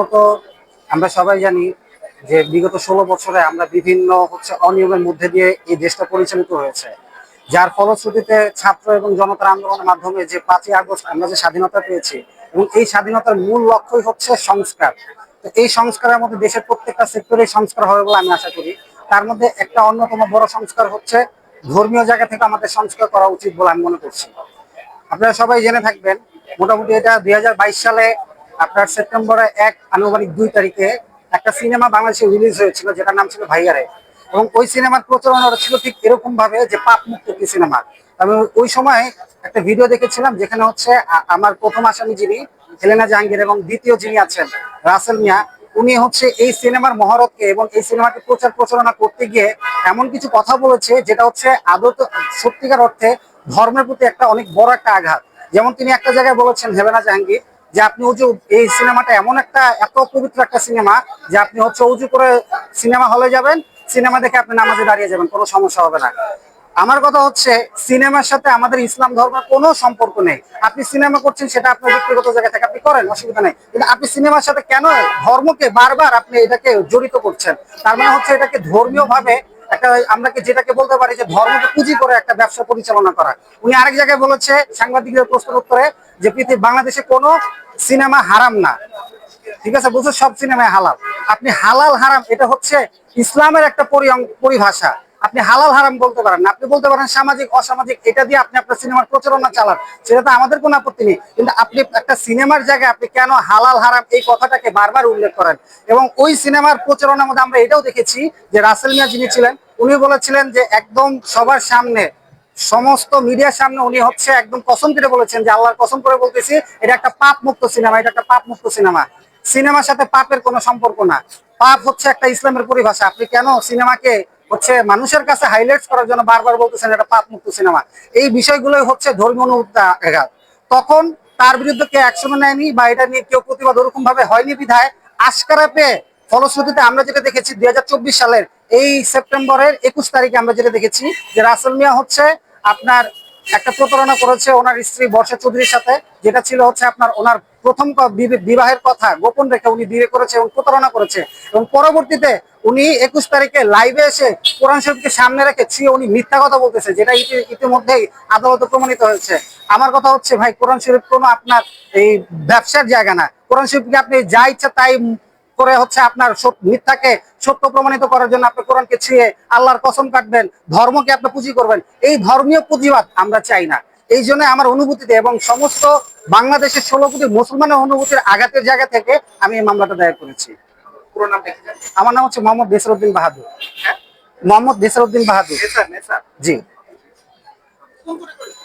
প্রথমত আমরা সবাই জানি যে বিগত ষোলো বছরে আমরা বিভিন্ন হচ্ছে অনিয়মের মধ্যে দিয়ে এই দেশটা পরিচালিত হয়েছে। যার ফলশ্রুতিতে ছাত্র এবং জনতার আন্দোলনের মাধ্যমে যে পাঁচই আগস্ট আমরা যে স্বাধীনতা পেয়েছি এবং এই স্বাধীনতার মূল লক্ষ্যই হচ্ছে সংস্কার। তো এই সংস্কারের মধ্যে দেশের প্রত্যেকটা সেক্টরে সংস্কার হবে বলে আমি আশা করি। তার মধ্যে একটা অন্যতম বড় সংস্কার হচ্ছে ধর্মীয় জায়গা থেকে আমাদের সংস্কার করা উচিত বলে আমি মনে করছি। আপনারা সবাই জেনে থাকবেন, মোটামুটি এটা দুই হাজার বাইশ সালে আপনার সেপ্টেম্বরে এক আনুমানিক দুই তারিখে একটা সিনেমা বাংলাদেশে রিলিজ হয়েছিল, যেটার নাম ছিল ভাইয়ারে। এবং ওই সিনেমার প্রচারণা ছিল ঠিক এরকম ভাবে যে পাপ মুক্ত একটি সিনেমা। আমি ওই সময় একটা ভিডিও দেখেছিলাম যেখানে হচ্ছে আমার প্রথম আসামি যিনি, হেলেনা জাহাঙ্গীর এবং দ্বিতীয় যিনি আছেন, রাসেল মিয়া, উনি হচ্ছে এই সিনেমার মহরতকে এবং এই সিনেমাকে প্রচার প্রচারণা করতে গিয়ে এমন কিছু কথা বলেছে যেটা হচ্ছে আদত সত্যিকার অর্থে ধর্মের প্রতি একটা অনেক বড় একটা আঘাত। যেমন তিনি একটা জায়গায় বলেছেন, হেলেনা জাহাঙ্গীর যে আপনি উজু এই সিনেমাটা এমন একটা, এত পবিত্র একটা সিনেমা যে আপনি হচ্ছে উজু করে সিনেমা হলে যাবেন, সিনেমা দেখে আপনি নামাজে দাঁড়িয়ে যাবেন, কোনো সমস্যা হবে না। আমার কথা হচ্ছে, সিনেমার সাথে আমাদের ইসলাম ধর্মের কোনো সম্পর্ক নেই। আপনি সিনেমা করছেন, সেটা আপনার ব্যক্তিগত জায়গা থেকে আপনি করেন, অসুবিধা নেই। কিন্তু আপনি সিনেমার সাথে কেন ধর্মকে বারবার আপনি এটাকে জড়িত করছেন? তার মানে হচ্ছে এটাকে ধর্মীয় ভাবে একটা আমরা যেটাকে বলতে পারি যে ধর্মকে পুঁজি করে একটা ব্যবসা পরিচালনা করা। উনি আরেক জায়গায় বলেছে, সাংবাদিকদের প্রশ্ন উত্তরে, যে পৃথিবী, বাংলাদেশে কোনো সিনেমা হারাম না। ঠিক আছে বুঝছ সব সিনেমায় হালাল। আপনি হালাল, হারাম, এটা হচ্ছে ইসলামের একটা পরি- পরিভাষা। আপনি হালাল হারাম বলতে পারেন আপনি বলতে পারেন সামাজিক, অসামাজিক, এটা দিয়ে আপনি আপনার সিনেমার প্রচারণা চালান। সেটা তো আমাদের কোনো আপত্তি নেই। কিন্তু আপনি একটা সিনেমার জায়গায় আপনি কেন হালাল হারাম এই কথাটাকে বারবার উল্লেখ করেন? এবং ওই সিনেমার প্রচারণার মধ্যে আমরা এটাও দেখেছি যে রাসেল মিয়া যিনি ছিলেন উনি বলেছিলেন যে একদম সবার সামনে, সমস্ত মিডিয়ার সামনে উনি হচ্ছে একদম কসম করে বলেছেন যে আল্লাহর কসম করে বলতেছি, এটা একটা পাপ মুক্ত সিনেমা, এটা একটা পাপ মুক্ত সিনেমা। সিনেমার সাথে পাপের কোনো সম্পর্ক না। পাপ হচ্ছে একটা ইসলামের পরিভাষা। আপনি কেন সিনেমাকে হচ্ছে মানুষের কাছে হাইলাইট করার জন্য বারবার বলতেছেন এটা পাপ মুক্ত সিনেমা। এই বিষয়গুলোই হচ্ছে ধর্মীয় অনুঘাত তখন তার বিরুদ্ধে কেউ অ্যাকশন নেয়নি বা এটা নিয়ে কেউ প্রতিবাদ ওরকম ভাবে হয়নি বিধায় আশকারা পেয়ে ফলশ্রুতিতে আমরা যেটা দেখেছি দুই হাজার চব্বিশ সালের এই সেপ্টেম্বরের একুশ তারিখে আমরা যেটা দেখেছি যে রাসেল মিয়া হচ্ছে আপনার একটা প্রতারণা করেছে ওনার স্ত্রী বর্ষা চৌধুরীর সাথে, যেটা ছিল হচ্ছে আপনার ওনার প্রথম বিবাহের কথা গোপন রেখে উনি বিয়ে করেছে এবং প্রতারণা করেছে। এবং পরবর্তীতে উনি একুশ তারিখে লাইভে এসে কোরআন শরীফকে সামনে রেখে ছিয়ে উনি মিথ্যা কথা বলতেছে, যেটা ইতি- ইতিমধ্যেই আদালতে প্রমাণিত হয়েছে। আমার কথা হচ্ছে, ভাই, কোরআন শরীফ কোনো আপনার এই ব্যবসার জায়গা না। কোরআন শরীফকে আপনি যা ইচ্ছা তাই করে হচ্ছে আপনার মিথ্যাকে সত্য প্রমাণিত করার জন্য আপনি কোরআনকে ছিঁড়ে আল্লাহর কসম কাটবেন ধর্মকে আপনি পুঁজি করবেন। এই ধর্মীয় পুঁজিবাদ আমরা চাই না। এই জন্য আমার অনুভূতিতে এবং সমস্ত বাংলাদেশের ষোলো কোটি মুসলমানের অনুভূতির আঘাতের জায়গা থেকে আমি এই মামলাটা দায়ের করেছি। আমার নাম হচ্ছে মোহাম্মদ দেসরউদ্দিন বাহাদুর। হ্যাঁ? মোহাম্মদ দেসরউদ্দিন বাহাদুর। জি। করে